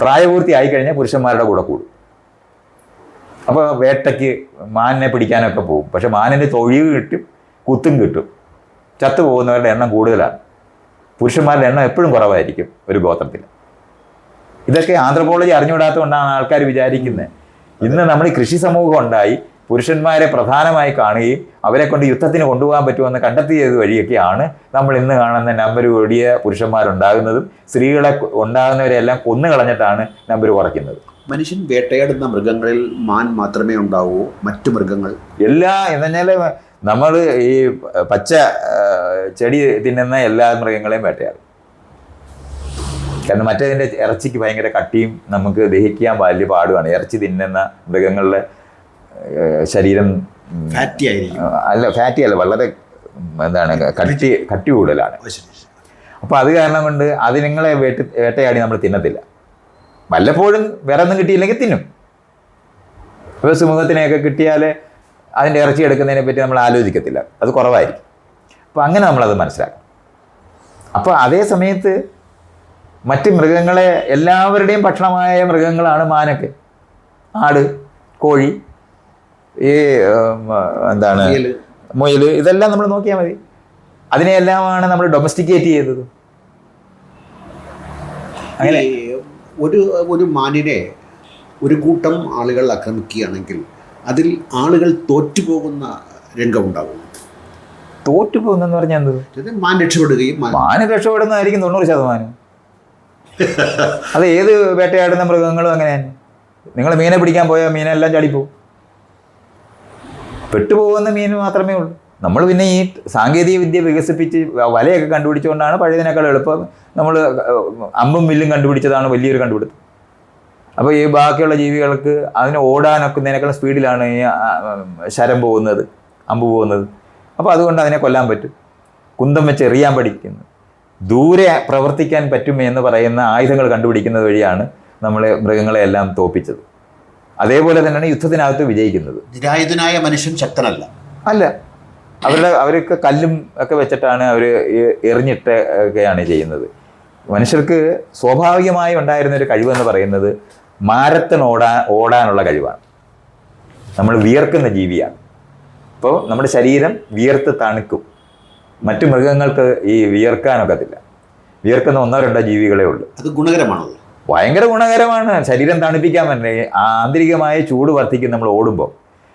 പ്രായപൂർത്തിയായി കഴിഞ്ഞാൽ പുരുഷന്മാരുടെ കൂടെ കൂടും. അപ്പോൾ വേട്ടയ്ക്ക് മാനിനെ പിടിക്കാനൊക്കെ പോകും. പക്ഷെ മാനിന് തൊഴിവ് കിട്ടും കുത്തും കിട്ടും. ചത്തു പോകുന്നവരുടെ എണ്ണം കൂടുതലാണ്. പുരുഷന്മാരുടെ എണ്ണം എപ്പോഴും കുറവായിരിക്കും ഒരു ഗോത്രത്തിൽ. ഇതൊക്കെ ആന്ത്രപോളജി അറിഞ്ഞുകൂടാത്തതുകൊണ്ടാണ് ആൾക്കാർ വിചാരിക്കുന്നത് ഇന്ന് നമ്മൾ ഈ കൃഷി സമൂഹം ഉണ്ടായി പുരുഷന്മാരെ പ്രധാനമായി കാണുകയും അവരെ കൊണ്ട് യുദ്ധത്തിന് കൊണ്ടുപോകാൻ പറ്റുമെന്ന് കണ്ടെത്തിയത് വഴിയൊക്കെയാണ് നമ്മൾ ഇന്ന് കാണുന്ന നമ്പർ കൂടിയ പുരുഷന്മാരുണ്ടാകുന്നതും സ്ത്രീകളെ ഉണ്ടാകുന്നവരെല്ലാം കൊന്നു കളഞ്ഞിട്ടാണ് നമ്പർ കുറയ്ക്കുന്നത്. മനുഷ്യൻ വേട്ടയാടുന്ന മൃഗങ്ങളിൽ മാൻ മാത്രമേ ഉണ്ടാവൂ മറ്റു മൃഗങ്ങൾ? എല്ലാ എന്ന് നമ്മൾ ഈ പച്ച ചെടി തിന്നുന്ന എല്ലാ മൃഗങ്ങളെയും വേട്ടയാടും. കാരണം മറ്റേതിന്റെ ഇറച്ചിക്ക് ഭയങ്കര കട്ടിയും നമുക്ക് ദഹിക്കാൻ വലിയ പാടുമാണ്. ഇറച്ചി തിന്നുന്ന മൃഗങ്ങളുടെ ശരീരം ഫാറ്റി ആയിരിക്കും. അല്ല ഫാറ്റി അല്ല വളരെ എന്താണ് കട്ടി കട്ടി കൂടുതലാണ്. അപ്പോൾ അത് കാരണം കൊണ്ട് അതിനങ്ങളെ വേട്ട വേട്ടയാടി നമ്മൾ തിന്നത്തില്ല. വല്ലപ്പോഴും വേറെ ഒന്നും കിട്ടിയില്ലെങ്കിൽ തിന്നും. ഇപ്പോൾ സിംഹത്തിനെയൊക്കെ കിട്ടിയാൽ അതിന്റെ ഇറച്ചി എടുക്കുന്നതിനെ പറ്റി നമ്മൾ ആലോചിക്കത്തില്ല. അത് കുറവായിരിക്കും. അപ്പോൾ അങ്ങനെ നമ്മളത് മനസ്സിലാക്കും അപ്പോൾ അതേ സമയത്ത് മറ്റ് മൃഗങ്ങളെ എല്ലാവരുടെയും ഭക്ഷണമായ മൃഗങ്ങളാണ് മാനൊക്കെ. ആട് കോഴി ഈ എന്താണ്. മുയൽ ഇതെല്ലാം നമ്മൾ നോക്കിയാൽ മതി. അതിനെയെല്ലാമാണ് നമ്മൾ ഡൊമസ്റ്റിക്കേറ്റ് ചെയ്തത്. അങ്ങനെ. ഒരു ഒരു മാനിനെ ഒരു കൂട്ടം ആളുകൾ ആക്രമിക്കുകയാണെങ്കിൽ അതിൽ ആളുകൾ തോറ്റുപോകുന്ന രംഗമുണ്ടാകും. തോറ്റുപോകുന്നെന്ന് പറഞ്ഞാൽ എന്ത്? മാൻ രക്ഷപ്പെടുകയും മാൻ രക്ഷപ്പെടുന്നതായിരിക്കും തൊണ്ണൂറ് ശതമാനം. അത് ഏത് വേട്ടയാടുന്ന മൃഗങ്ങളും അങ്ങനെയാണ്. നിങ്ങൾ മീനെ പിടിക്കാൻ പോയാൽ മീനെല്ലാം ചാടിപ്പോവും. പെട്ടുപോകുന്ന മീൻ മാത്രമേ ഉള്ളൂ. നമ്മൾ പിന്നെ ഈ സാങ്കേതിക വിദ്യ വികസിപ്പിച്ച് വലയൊക്കെ കണ്ടുപിടിച്ചുകൊണ്ടാണ് പഴയതിനേക്കാൾ എളുപ്പം നമ്മൾ അമ്പും വില്ലും കണ്ടുപിടിച്ചതാണ് വലിയൊരു കണ്ടുപിടുത്തം. അപ്പോൾ ഈ ബാക്കിയുള്ള ജീവികൾക്ക് അതിനെ ഓടാനൊക്കുന്നതിനേക്കാൾ സ്പീഡിലാണ് ഈ ശരം പോകുന്നത് അമ്പ് പോകുന്നത്. അപ്പോൾ അതുകൊണ്ട് അതിനെ കൊല്ലാൻ പറ്റും. കുന്തം വെച്ച് എറിയാൻ പഠിക്കുന്നു. ദൂരെ പ്രവർത്തിക്കാൻ പറ്റും എന്ന് പറയുന്ന ആയുധങ്ങൾ കണ്ടുപിടിക്കുന്നത് വഴിയാണ് നമ്മളെ മൃഗങ്ങളെ എല്ലാം തോപ്പിച്ചത്. അതേപോലെ തന്നെയാണ് യുദ്ധത്തിനകത്ത് വിജയിക്കുന്നത്. നിരായുധനായ മനുഷ്യൻ ശക്തനല്ല. അല്ല. അവരുടെ അവരൊക്കെ കല്ലും ഒക്കെ വെച്ചിട്ടാണ് അവർ എറിഞ്ഞിട്ട് ഒക്കെയാണ് ചെയ്യുന്നത്. മനുഷ്യർക്ക് സ്വാഭാവികമായി ഉണ്ടായിരുന്ന ഒരു കഴിവെന്ന് പറയുന്നത് മാരത്തൻ ഓടാ ഓടാനുള്ള കഴിവാണ്. നമ്മൾ വിയർക്കുന്ന ജീവിയാണ്. അപ്പോൾ നമ്മുടെ ശരീരം വിയർത്ത് തണുക്കും. മറ്റു മൃഗങ്ങൾക്ക് ഈ വിയർക്കാനൊക്കത്തില്ല. വിയർക്കുന്ന ഒന്നോ രണ്ടോ ജീവികളേ ഉള്ളൂ. അത് ഗുണകരമാണോ? ഭയങ്കര ഗുണകരമാണ്. ശരീരം തണുപ്പിക്കാൻ പറ്റേ ആന്തരികമായ ചൂട് വർദ്ധിക്കും നമ്മൾ ഓടുമ്പോൾ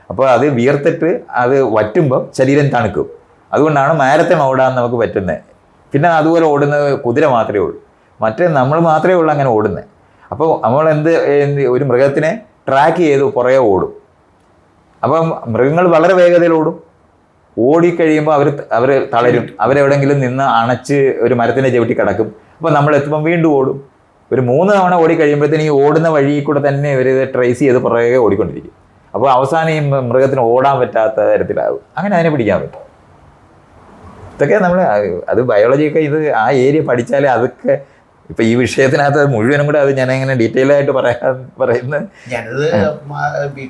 അപ്പോൾ അത് വിയർത്തിട്ട് അത് വറ്റുമ്പോൾ ശരീരം തണുക്കും. അതുകൊണ്ടാണ് മാരത്തൺ ഓടാൻ നമുക്ക് പറ്റുന്നത്. പിന്നെ അതുപോലെ ഓടുന്നത് കുതിര മാത്രമേ ഉള്ളൂ. മറ്റേ നമ്മൾ മാത്രമേ ഉള്ളൂ അങ്ങനെ ഓടുന്നത്. അപ്പോൾ നമ്മൾ എന്ത് എന്ത് ഒരു മൃഗത്തിനെ ട്രാക്ക് ചെയ്ത് പുറകെ ഓടും. അപ്പം മൃഗങ്ങൾ വളരെ വേഗതയിൽ ഓടും. ഓടിക്കഴിയുമ്പോൾ അവർ അവർ തളരും. അവരെവിടെങ്കിലും നിന്ന് അണച്ച് ഒരു മരത്തിന്റെ ചവിട്ടി കിടക്കും. അപ്പോൾ നമ്മൾ എത്തുമ്പോൾ വീണ്ടും ഓടും. ഒരു മൂന്ന് തവണ ഓടി കഴിയുമ്പോഴത്തേന് ഈ ഓടുന്ന വഴി കൂടെ തന്നെ ഇവർ ഇത് ട്രേസ് ചെയ്ത് പുറകെ ഓടിക്കൊണ്ടിരിക്കും. അപ്പോൾ അവസാനം ഈ മൃഗത്തിന് ഓടാൻ പറ്റാത്ത തരത്തിലാവും. അങ്ങനെ അതിനെ പിടിക്കാൻ പറ്റും. ഇതൊക്കെ നമ്മൾ അത് ബയോളജിയൊക്കെ ഇത് ആ ഏരിയ പഠിച്ചാലേ അതൊക്കെ ഇപ്പം ഈ വിഷയത്തിനകത്ത് മുഴുവനും കൂടെ അത് ഞാൻ എങ്ങനെ ഡീറ്റെയിൽ ആയിട്ട് പറയാൻ പറയുന്നത് ഞാനത്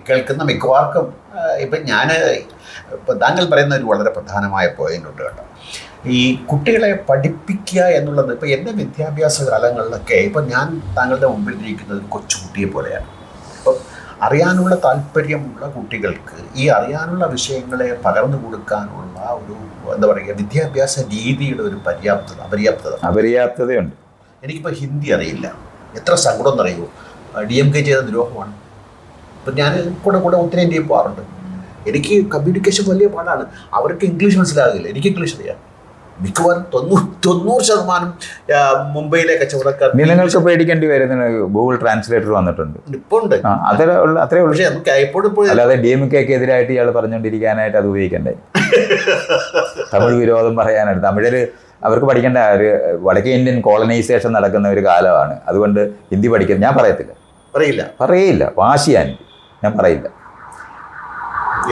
കേൾക്കുന്ന മിക്കവാർക്കും ഇപ്പൊ ഞാൻ ഞാൻ ഇപ്പം താങ്കൾ പറയുന്ന ഒരു വളരെ പ്രധാനമായ പോയിന്റ് ഉണ്ട് കേട്ടോ. ഈ കുട്ടികളെ പഠിപ്പിക്കുക എന്നുള്ളത് ഇപ്പൊ എന്റെ വിദ്യാഭ്യാസ കാലങ്ങളിലൊക്കെ ഇപ്പൊ ഞാൻ താങ്കളുടെ മുമ്പിൽ ഇരിക്കുന്നത് കൊച്ചുകുട്ടിയെ പോലെയാണ്. അപ്പം അറിയാനുള്ള താല്പര്യമുള്ള കുട്ടികൾക്ക് ഈ അറിയാനുള്ള വിഷയങ്ങളെ പകർന്നു കൊടുക്കാനുള്ള ഒരു എന്താ പറയുക വിദ്യാഭ്യാസ രീതിയുടെ ഒരു പര്യാപ്തത അപര്യാപ്തത. അപര്യാപ്തതയുണ്ട്. എനിക്കിപ്പോൾ ഹിന്ദി അറിയില്ല. എത്ര സങ്കടം എന്നറിയുമോ ഡി എം കെ ചെയ്ത ദ്രോഹമാണ്. ഇപ്പം ഞാൻ കൂടെ കൂടെ ഉത്തരേന്ത്യയിൽ പോകാറുണ്ട്. എനിക്ക് കമ്മ്യൂണിക്കേഷൻ വലിയ പാടാണ്. അവർക്ക് ഇംഗ്ലീഷ് മനസ്സിലാകില്ല എനിക്ക് ഇംഗ്ലീഷ് അറിയാം. മിക്കവാറും തൊണ്ണൂറ് തൊണ്ണൂറ് ശതമാനം മുംബൈയിലെ കച്ചവടക്കാർ നിങ്ങൾക്ക് പേടിക്കേണ്ടി വരുന്ന ഗൂഗിൾ ട്രാൻസ്ലേറ്റർ വന്നിട്ടുണ്ട്. ഇപ്പോൾ ഉണ്ട് അത്രേ ഉള്ളൂ അത്രേ ഉള്ളൂ. പക്ഷേ നമുക്ക് എപ്പോഴും അല്ലാതെ ഡി എം കെക്ക് എതിരായിട്ട് ഇയാൾ പറഞ്ഞുകൊണ്ടിരിക്കാനായിട്ട് അത് ഉപയോഗിക്കണ്ടേ? തമിഴ് വിരോധം പറയാനായിട്ട് തമിഴര് അവർക്ക് പഠിക്കേണ്ട ഒരു വടക്കേ ഇന്ത്യൻ കോളനൈസേഷൻ നടക്കുന്ന ഒരു കാലമാണ്. അതുകൊണ്ട് ഹിന്ദി പഠിക്കുന്നത് ഞാൻ പറയത്തില്ല. പറയില്ല. പറയില്ല. വാശിയാൻ ഞാൻ പറയില്ല.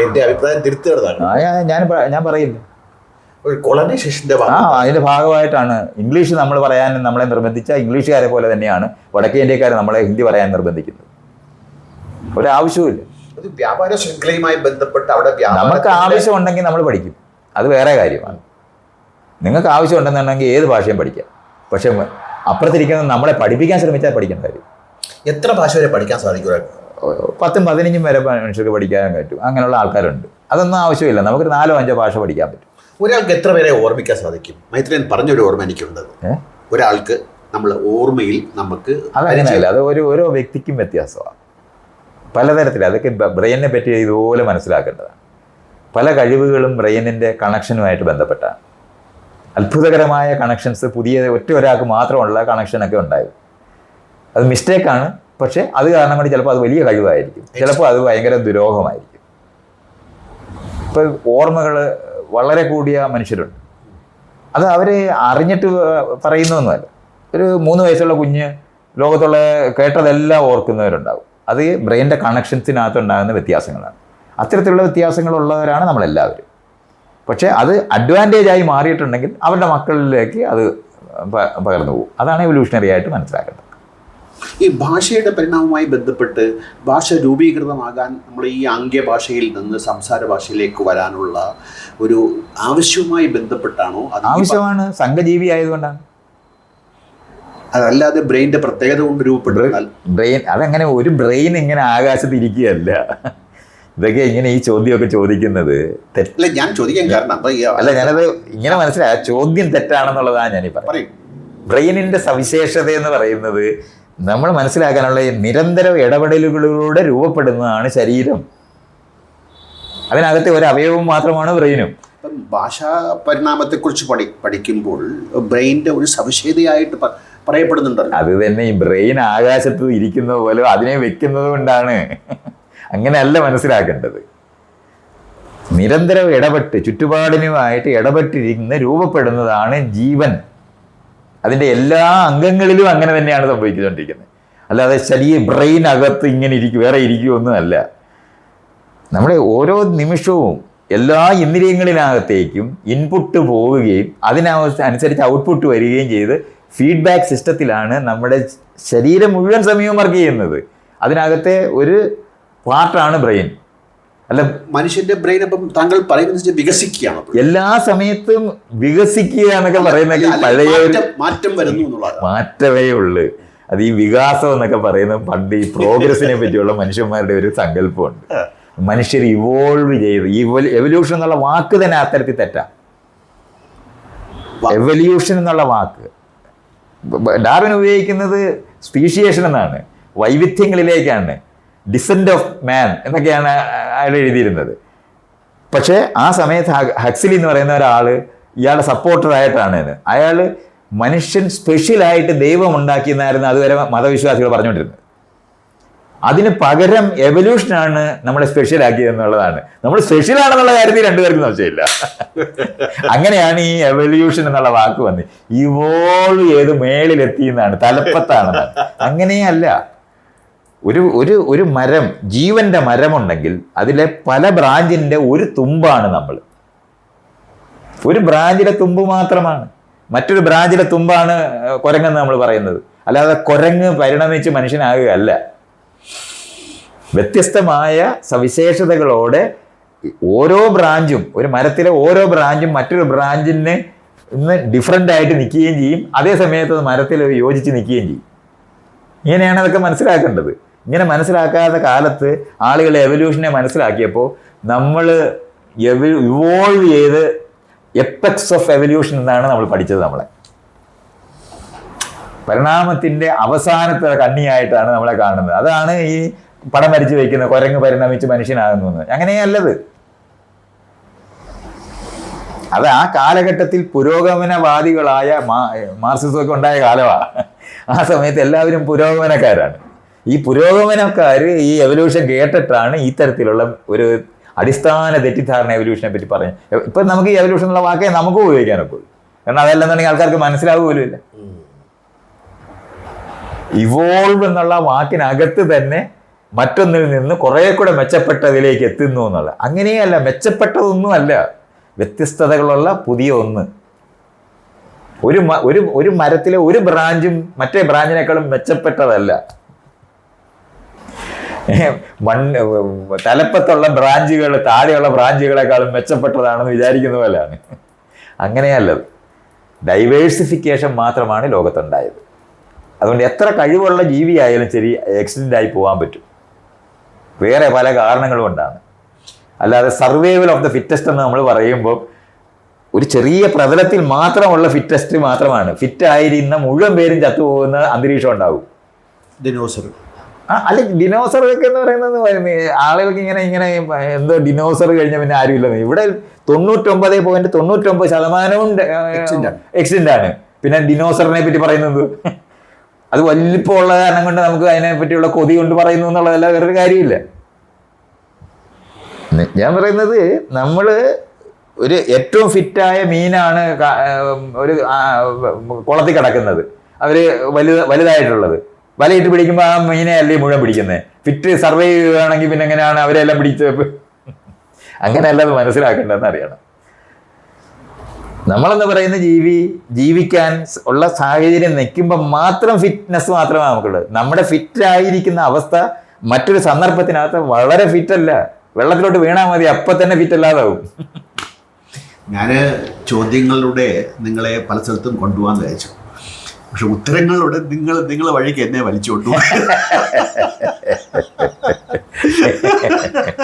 എന്റെ അഭിപ്രായം തിരുത്തേണ്ടതാണ് ഞാൻ- ഞാൻ പറയില്ല. ആ അതിന്റെ ഭാഗമായിട്ടാണ് ഇംഗ്ലീഷ് നമ്മൾ പറയാൻ നമ്മളെ നിർബന്ധിച്ച ഇംഗ്ലീഷുകാരെ പോലെ തന്നെയാണ് വടക്കേ ഇന്ത്യക്കാരെ നമ്മളെ ഹിന്ദി പറയാൻ നിർബന്ധിക്കുന്നത്. ഒരാവശ്യവുമില്ല ഒരു വ്യാപാര ശൃംഖലയുമായി ബന്ധപ്പെട്ട് അവിടെ നമുക്ക് ആവശ്യം ആവശ്യമുണ്ടെങ്കിൽ നമ്മൾ പഠിക്കും. അത് വേറെ കാര്യമാണ്. നിങ്ങൾക്ക് ആവശ്യമുണ്ടെന്നുണ്ടെങ്കിൽ ഏത് ഭാഷയും പഠിക്കാം. പക്ഷെ അപ്പുറത്തിരിക്കുന്ന നമ്മളെ പഠിപ്പിക്കാൻ ശ്രമിച്ചാൽ പഠിക്കേണ്ട കാര്യം. എത്ര ഭാഷ വരെ പഠിക്കാൻ സാധിക്കും? പത്തും പതിനഞ്ചും വരെ മനുഷ്യർക്ക് പഠിക്കാൻ പറ്റും. അങ്ങനെയുള്ള ആൾക്കാരുണ്ട്. അതൊന്നും ആവശ്യമില്ല. നമുക്കൊരു നാലോ അഞ്ചോ ഭാഷ പഠിക്കാൻ പറ്റും. ഒരാൾക്ക് എത്ര പേരെ ഓർമ്മിക്കാൻ സാധിക്കും? മൈത്രിയൻ പറഞ്ഞൊരു ഓർമ്മ എനിക്കുണ്ട്. ഒരാൾക്ക് നമ്മൾ ഓർമ്മയിൽ നമുക്ക് അതങ്ങനെയല്ല. അത് ഒരു ഓരോ വ്യക്തിക്കും വ്യത്യാസമാണ്. പലതരത്തിൽ അതൊക്കെ ബ്രെയിനെ പറ്റി ഇതുപോലെ മനസ്സിലാക്കേണ്ടതാണ്. പല കഴിവുകളും ബ്രെയിനിന്റെ കണക്ഷനുമായിട്ട് ബന്ധപ്പെട്ടാണ്. അത്ഭുതകരമായ കണക്ഷൻസ് പുതിയ ഒറ്റ ഒരാൾക്ക് മാത്രമുള്ള കണക്ഷനൊക്കെ ഉണ്ടായത്. അത് മിസ്റ്റേക്കാണ് പക്ഷേ അത് കാരണം കൊണ്ട് ചിലപ്പോൾ അത് വലിയ കഴിവായിരിക്കും. ചിലപ്പോൾ അത് ഭയങ്കര ദുരോഹമായിരിക്കും. ഇപ്പോൾ ഓർമ്മകൾ വളരെ കൂടിയ മനുഷ്യരുണ്ട്. അത് അവർ അറിഞ്ഞിട്ട് പറയുന്നൊന്നുമല്ല. ഒരു മൂന്ന് വയസ്സുള്ള കുഞ്ഞ് ലോകത്തുള്ള കേട്ടതെല്ലാം ഓർക്കുന്നവരുണ്ടാവും. അത് ബ്രെയിന്റെ കണക്ഷൻസിനകത്ത് ഉണ്ടാകുന്ന വ്യത്യാസങ്ങളാണ്. അത്തരത്തിലുള്ള വ്യത്യാസങ്ങളുള്ളവരാണ് നമ്മളെല്ലാവരും. പക്ഷേ അത് അഡ്വാന്റേജ് ആയി മാറിയിട്ടുണ്ടെങ്കിൽ അവരുടെ മക്കളിലേക്ക് അത് പകർന്നു പോകും. അതാണ് എവല്യൂഷണറി ആയിട്ട് മനസ്സിലാക്കേണ്ടത്. ഈ ഭാഷയുടെ പരിണാമവുമായി ബന്ധപ്പെട്ട് ഭാഷ രൂപീകൃതമാകാൻ നമ്മൾ ഈ ആംഗ്യ ഭാഷയിൽ നിന്ന് സംസാര ഭാഷയിലേക്ക് വരാനുള്ള ഒരു ആവശ്യവുമായി ബന്ധപ്പെട്ടാണോ? അത് ആവശ്യമാണ്. സംഘജീവി ആയതുകൊണ്ടാണ്. അതല്ലാതെ ബ്രെയിന്റെ പ്രത്യേകത കൊണ്ട് രൂപപ്പെട്ടു ബ്രെയിൻ അതങ്ങനെ ഒരു ബ്രെയിൻ ഇങ്ങനെ ആകാശത്ത് ഇരിക്കുകയല്ല ഇതൊക്കെ ഇങ്ങനെ ഈ ചോദ്യമൊക്കെ ചോദിക്കുന്നത് തെറ്റില്ല ഞാൻ ചോദിക്കാൻ കാരണം അല്ല ഞാനത് ഇങ്ങനെ മനസ്സിലായ. ചോദ്യം തെറ്റാണെന്നുള്ളതാണ് ഞാനീ പറയും. ബ്രെയിനിന്റെ സവിശേഷത എന്ന് പറയുന്നത് നമ്മൾ മനസ്സിലാക്കാനുള്ള നിരന്തര ഇടപെടലുകളിലൂടെ രൂപപ്പെടുന്നതാണ് ശരീരം. അതിനകത്തെ ഒരു അവയവം മാത്രമാണ് ബ്രെയിനും. ഭാഷാ പരിണാമത്തെക്കുറിച്ച് പഠി പഠിക്കുമ്പോൾ ബ്രെയിനിന്റെ ഒരു സവിശേഷതയായിട്ട് പറയപ്പെടുന്നുണ്ടല്ലോ അത് തന്നെ ഈ ബ്രെയിൻ ആകാശത്ത് ഇരിക്കുന്ന പോലെ അതിനെ വെക്കുന്നത് കൊണ്ടാണ്. അങ്ങനെയല്ല മനസ്സിലാക്കേണ്ടത്. നിരന്തരം ഇടപെട്ട് ചുറ്റുപാടിനുമായിട്ട് ഇടപെട്ടിരിക്കുന്ന രൂപപ്പെടുന്നതാണ് ജീവൻ. അതിന്റെ എല്ലാ അംഗങ്ങളിലും അങ്ങനെ തന്നെയാണ് സംഭവിച്ചുകൊണ്ടിരിക്കുന്നത്. അല്ലാതെ ശരീര ബ്രെയിൻ അകത്ത് ഇങ്ങനെ ഇരിക്കും വേറെ ഇരിക്കുമൊന്നുമല്ല നമ്മുടെ ഓരോ നിമിഷവും എല്ലാ ഇന്ദ്രിയങ്ങളിനകത്തേക്കും ഇൻപുട്ട് പോവുകയും അതിനനുസരിച്ച് ഔട്ട്പുട്ട് വരികയും ചെയ്ത് ഫീഡ്ബാക്ക് സിസ്റ്റത്തിലാണ് നമ്മുടെ ശരീരം മുഴുവൻ സമയവും വർക്ക് ചെയ്യുന്നത്. അതിനകത്തെ ഒരു പാർട്ടാണ് ബ്രെയിൻ. അല്ല മനുഷ്യന്റെ ബ്രെയിൻ അപ്പം താങ്കൾ പറയുന്നത് വികസിക്കുകയാണ് എല്ലാ സമയത്തും വികസിക്കുക എന്നൊക്കെ പറയുന്നത് പഴയ മാറ്റം വരുന്നു മാറ്റമേ ഉള്ളൂ. അത് ഈ വികാസം എന്നൊക്കെ പറയുന്ന പണ്ട് ഈ പ്രോഗ്രസിനെ പറ്റിയുള്ള മനുഷ്യന്മാരുടെ ഒരു സങ്കല്പമുണ്ട്. മനുഷ്യർ ഇവോൾവ് ചെയ്ത് എവല്യൂഷൻ എന്നുള്ള വാക്ക് തന്നെ അത്തരത്തിൽ തെറ്റാ. എവല്യൂഷൻ എന്നുള്ള വാക്ക്. ഡാർവിൻ ഉപയോഗിക്കുന്നത് സ്പീഷിയേഷൻ എന്നാണ്. വൈവിധ്യങ്ങളിലേക്കാണ്. ഡിസെൻഡ് ഓഫ് മാൻ എന്നൊക്കെയാണ് അയാൾ എഴുതിയിരുന്നത്. പക്ഷേ ആ സമയത്ത് ഹക്സിലി എന്ന് പറയുന്ന ഒരാൾ ഇയാളുടെ സപ്പോർട്ടറായിട്ടാണ് അയാൾ മനുഷ്യൻ സ്പെഷ്യലായിട്ട് ദൈവം ഉണ്ടാക്കിയെന്നായിരുന്നു അതുവരെ മതവിശ്വാസികൾ പറഞ്ഞുകൊണ്ടിരുന്നത്. അതിന് പകരം എവല്യൂഷനാണ് നമ്മളെ സ്പെഷ്യൽ ആക്കിയത് എന്നുള്ളതാണ് നമ്മൾ സ്പെഷ്യൽ ആണെന്നുള്ള കാര്യത്തിൽ രണ്ടുപേർക്കും സംശയമില്ല. അങ്ങനെയാണ് ഈ എവല്യൂഷൻ എന്നുള്ള വാക്ക് വന്നത് ഇവോൾവ് ചെയ്ത് മേളിലെത്തി എന്നാണ് തലപ്പത്താണെന്നാണ്. അങ്ങനെയല്ല ഒരു ഒരു ഒരു മരം ജീവന്റെ മരമുണ്ടെങ്കിൽ അതിലെ പല ബ്രാഞ്ചിന്റെ ഒരു തുമ്പാണ് നമ്മൾ. ഒരു ബ്രാഞ്ചിലെ തുമ്പ് മാത്രമാണ്. മറ്റൊരു ബ്രാഞ്ചിലെ തുമ്പാണ് കുരങ്ങെന്ന് നമ്മൾ പറയുന്നത്. അല്ലാതെ കുരങ്ങ് പരിണമിച്ച് മനുഷ്യനാകുകയല്ല. വ്യത്യസ്തമായ സവിശേഷതകളോടെ ഓരോ ബ്രാഞ്ചും ഒരു മരത്തിലെ ഓരോ ബ്രാഞ്ചും മറ്റൊരു ബ്രാഞ്ചിന് ഇന്ന് ഡിഫറെന്റ് ആയിട്ട് നിൽക്കുകയും ചെയ്യും. അതേ സമയത്ത് അത് മരത്തിൽ യോജിച്ച് നിൽക്കുകയും ചെയ്യും. ഇങ്ങനെയാണ് അതൊക്കെ മനസ്സിലാക്കേണ്ടത്. ഇങ്ങനെ മനസ്സിലാക്കാത്ത കാലത്ത് ആളുകൾ എവല്യൂഷനെ മനസ്സിലാക്കിയപ്പോൾ നമ്മൾ ഇവോൾവ് ചെയ്ത് എപ്പക്സ് ഓഫ് എവല്യൂഷൻ എന്നാണ് നമ്മൾ പഠിച്ചത് നമ്മളെ. പരിണാമത്തിന്റെ അവസാനത്തെ കണ്ണിയായിട്ടാണ് നമ്മളെ കാണുന്നത്. അതാണ് ഈ പടം വരച്ച് വെക്കുന്ന കുരങ്ങ് പരിണമിച്ച് മനുഷ്യനാകുന്നത് അങ്ങനെയല്ലത്. അത് ആ കാലഘട്ടത്തിൽ പുരോഗമനവാദികളായ മാർസിസമൊക്കെ ഉണ്ടായ കാലമാണ് ആ സമയത്ത് എല്ലാവരും പുരോഗമനക്കാരാണ്. ഈ പുരോഗമനക്കാർ ഈ എവല്യൂഷൻ കേട്ടിട്ടാണ് ഈ തരത്തിലുള്ള ഒരു അടിസ്ഥാന തെറ്റിദ്ധാരണ എവല്യൂഷനെ പറ്റി പറഞ്ഞു ഇപ്പം നമുക്ക് ഈ എവല്യൂഷൻ എന്നുള്ള വാക്കേ നമുക്ക് ഉപയോഗിക്കാനൊക്കെ കാരണം അതല്ലെന്നുണ്ടെങ്കിൽ ആൾക്കാർക്ക് മനസ്സിലാവുകയില്ല ഇവോൾവ് എന്നുള്ള വാക്കിനകത്ത് തന്നെ മറ്റൊന്നിൽ നിന്ന് കുറെ കൂടെ മെച്ചപ്പെട്ടതിലേക്ക് എത്തുന്നു എന്നുള്ള അങ്ങനെയല്ല മെച്ചപ്പെട്ടതൊന്നും അല്ല. വ്യത്യസ്തതകളുള്ള പുതിയ ഒന്ന്. ഒരു ഒരു ഒരു മരത്തിലെ ഒരു ബ്രാഞ്ചും മറ്റേ ബ്രാഞ്ചിനേക്കാളും മെച്ചപ്പെട്ടതല്ല. മണ്ണ് തലപ്പത്തുള്ള ബ്രാഞ്ചുകൾ താഴെയുള്ള ബ്രാഞ്ചുകളെക്കാളും മെച്ചപ്പെട്ടതാണെന്ന് വിചാരിക്കുന്ന പോലെയാണ്. അങ്ങനെയല്ലത് ഡൈവേഴ്സിഫിക്കേഷൻ മാത്രമാണ് ലോകത്തുണ്ടായത്. അതുകൊണ്ട് എത്ര കഴിവുള്ള ജീവിയായാലും ശരി എക്സിഡന്റ് ആയി പോകാൻ പറ്റും. വേറെ പല കാരണങ്ങളും ഉണ്ടാണ് അല്ലാതെ സർവൈവൽ ഓഫ് ദ ഫിറ്റസ്റ്റ് എന്ന് നമ്മൾ പറയുമ്പോൾ ഒരു ചെറിയ പ്രതലത്തിൽ മാത്രമുള്ള ഫിറ്റസ്റ്റ് മാത്രമാണ്. ഫിറ്റ് ആയിരുന്ന മുഴുവൻ പേരും ചത്തുപോകുന്ന അന്തരീക്ഷം ഉണ്ടാവും. ദിനോസർ ആ അല്ല ഡിനോസർ ഒക്കെ എന്ന് പറയുന്നത് ആളുകൾക്ക് ഇങ്ങനെ ഇങ്ങനെ എന്തോ ഡിനോസർ കഴിഞ്ഞ പിന്നെ ആരുമില്ലെന്ന്. ഇവിടെ തൊണ്ണൂറ്റൊമ്പത് പോയിന്റ് തൊണ്ണൂറ്റൊമ്പത് ശതമാനവും. എക്സിഡന്റ് ആണ്. പിന്നെ ഡിനോസറിനെ പറ്റി പറയുന്നത്. അത് വലിപ്പമുള്ള കാരണം കൊണ്ട് നമുക്ക് അതിനെ പറ്റിയുള്ള കൊതി കൊണ്ട് പറയുന്നു എന്നുള്ളതല്ല വേറൊരു കാര്യമില്ല. ഞാൻ പറയുന്നത് നമ്മൾ ഒരു ഏറ്റവും ഫിറ്റായ മീനാണ് ഒരു കുളത്തിൽ കിടക്കുന്നത്. അവർ വലുത് വലുതായിട്ടുള്ളത്. വലയിട്ട് പിടിക്കുമ്പോൾ ആ മീനെ അല്ലേ മുഴുവൻ പിടിക്കുന്നത് ഫിറ്റ് സർവൈവ് ചെയ്യുകയാണെങ്കിൽ പിന്നെ എങ്ങനെയാണ് അവരെല്ലാം പിടിച്ച്? [laughs] അങ്ങനെയല്ല അത് മനസ്സിലാക്കേണ്ടതെന്ന് അറിയണം. നമ്മളെന്ന് പറയുന്ന ജീവി ജീവിക്കാൻ ഉള്ള സാഹചര്യം നിൽക്കുമ്പോൾ മാത്രം ഫിറ്റ്നസ് മാത്രമാണ് നമുക്കുള്ളത്. നമ്മുടെ ഫിറ്റ് ആയിരിക്കുന്ന അവസ്ഥ മറ്റൊരു സന്ദർഭത്തിനകത്ത് വളരെ ഫിറ്റ് അല്ല. വെള്ളത്തിലോട്ട് വീണാൽ മതി അപ്പം തന്നെ ഫിറ്റ് അല്ലാതാവും. ഞാൻ ചോദ്യങ്ങളിലൂടെ നിങ്ങളെ പല സ്ഥലത്തും കൊണ്ടുപോകാൻ വിചാരിച്ചു. പക്ഷെ ഉത്തരങ്ങളിലൂടെ നിങ്ങൾ നിങ്ങൾ വഴിക്ക് എന്നെ വലിച്ചു കൊണ്ടുപോകും [laughs]